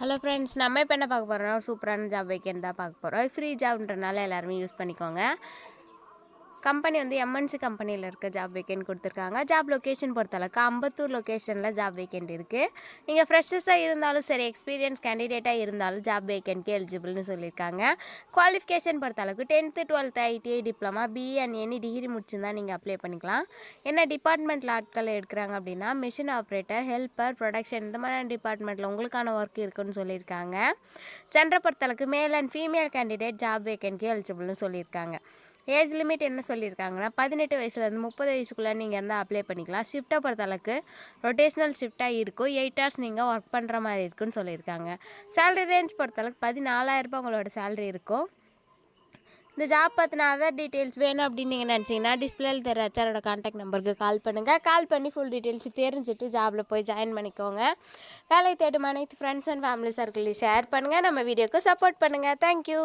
Hello friends நம்ம இப்போ என்ன பார்க்க போகிறோம் சூப்பரான ஜாப் வேக்கன் தான் பார்க்க போகிறோம் ஃப்ரீ ஜாப்ன்றனால எல்லாருமே யூஸ் பண்ணிக்கோங்க. கம்பெனி வந்து எம்என்சி கம்பெனியில் இருக்க ஜாப் வேக்கன்ட் கொடுத்துருக்காங்க. ஜாப் லொக்கேஷன் பொறுத்தளவுக்கு அம்பத்தூர் லொக்கேஷனில் ஜாப் வேக்கன்ட் இருக்குது நீங்கள் ஃப்ரெஷர்ஸாக இருந்தாலும் சரி எக்ஸ்பீரியன்ஸ் கேண்டிடேட்டாக இருந்தாலும் ஜாப் வேக்கன்ட்க்கு எலிஜிபிள்னு சொல்லியிருக்காங்க. குவாலிஃபிகேஷன் பொறுத்தளவுக்கு tenth twelfth ITI diploma BE and any degree முடிச்சிருந்தா நீங்கள் அப்ளை பண்ணிக்கலாம். என்ன டிபார்ட்மெண்ட்டில் ஆட்கள் எடுக்கிறாங்க அப்படின்னா மிஷின் ஆப்ரேட்டர் ஹெல்ப்பர் ப்ரொடக்ஷன் இந்த மாதிரியான டிபார்ட்மெண்ட்டில் உங்களுக்கான ஒர்க் இருக்குன்னு சொல்லியிருக்காங்க. ஜென்டரை பொறுத்தளவுக்கு male and female candidate job வேக்கன்ட்க்கு எலிஜிபிள்னு சொல்லியிருக்காங்க. ஏஜ் லிமிட் என்ன சொல்லியிருக்காங்கன்னா பதினெட்டு வயசுலேருந்து முப்பது வயசுக்குள்ளே நீங்கள் இருந்தால் அப்ளை பண்ணிக்கலாம். ஷிஃப்ட்டை பொறுத்தளவுக்கு ரொட்டேஷ்னல் ஷிஃப்ட்டாக இருக்கும். எயிட் ஹவர்ஸ் நீங்கள் ஒர்க் பண்ணுற மாதிரி இருக்குன்னு சொல்லியிருக்காங்க. சேலரி ரேஞ்ச் பொறுத்தளவுக்கு பதினாலாயிரரூபா உங்களோட சேலரி இருக்கும். இந்த ஜாப் பற்றின அதர் டீட்டெயில்ஸ் வேணும் அப்படின்னு நீங்கள் நினச்சிங்கன்னா டிஸ்பிளேயில் தெரிய ஹெச்ஆரோட காண்டாக்ட் நம்பருக்கு கால் பண்ணுங்கள் கால் பண்ணி ஃபுல் டீட்டெயில்ஸ் தெரிஞ்சுட்டு ஜாபில் போய் ஜாயின் பண்ணிக்கோங்க. வேலை தேடும் அனைத்து ஃப்ரெண்ட்ஸ் அண்ட் ஃபேமிலி சர்க்கிளையும் ஷேர் பண்ணுங்கள் நம்ம வீடியோக்கு சப்போர்ட் பண்ணுங்கள் தேங்க்யூ